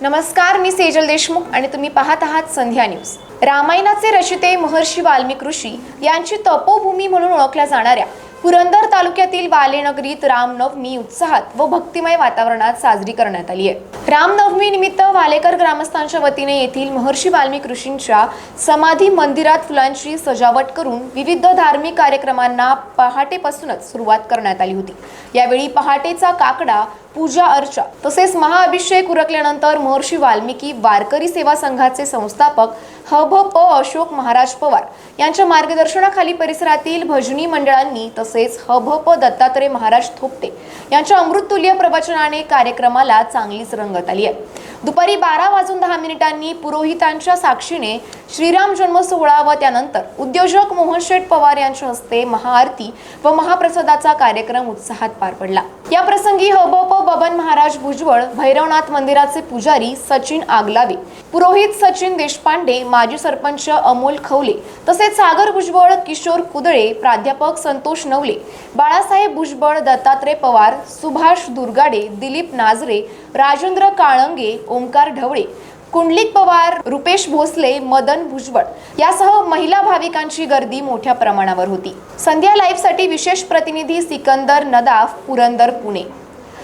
नमस्कार मी सेजल देशमुख आणि तुम्ही पाहत आहात संध्या न्यूज. रामायणाचे रचिते महर्षी वाल्मिक ऋषी यांची तपोभूमी म्हणून ओळखल्या जाणाऱ्या पुरंदर तालुक्यातील वालेनगरीत रामनवमी उत्साहात व भक्तिमय वातावरणात साजरी करण्यात आली आहे. रामनवमी निमित्त वालेकर ग्रामस्थांच्या वतीने येथील महर्षी वाल्मिक ऋषींच्या समाधी मंदिरात फुलांची सजावट करून विविध धार्मिक कार्यक्रमांना पहाटेपासूनच सुरुवात करण्यात आली होती. यावेळी पहाटेचा काकडा पूजा अर्चा. तसेच महाअभिषेक उरकल्यानंतर महर्षी वाल्मिकी वारकरी सेवा संघाचे संस्थापक ह भ प अशोक महाराज पवार यांच्या मार्गदर्शनाखाली परिसरातील भजनी मंडळांनी तसेच ह भ प दत्तात्रय महाराज थोपटे यांच्या अमृततुल्य प्रवचनाने कार्यक्रमाला चांगलीच रंगत आली आहे. दुपारी बारा वाजून दहा मिनिटांनी पुरोहितांच्या साक्षीने श्रीराम जन्म सोहळा व त्यानंतर उद्योजक मोहन शेठ पवार यांच्या हस्ते महाआरती व महाप्रसादाचा कार्यक्रम उत्साहात पार पडला. या प्रसंगी बबन महाराज भुजबळ भैरवनाथ मंदिराचे पुजारी सचिन आगलावे. पुरोहित सचिन देशपांडे माजी सरपंच अमोल खवले तसेच सागर भुजबळ किशोर कुदळे प्राध्यापक संतोष नवले बाळासाहेब भुजबळ दत्तात्रय पवार सुभाष दुर्गाडे दिलीप नाजरे राजेंद्र काळंगे ओंकार ढवळे कुंडलिक पवार रुपेश भोसले मदन भुजबळ यासह महिला भाविकांची गर्दी मोठ्या प्रमाणावर होती. संध्या लाईव्हसाठी विशेष प्रतिनिधी सिकंदर नदाफ पुरंदर पुणे.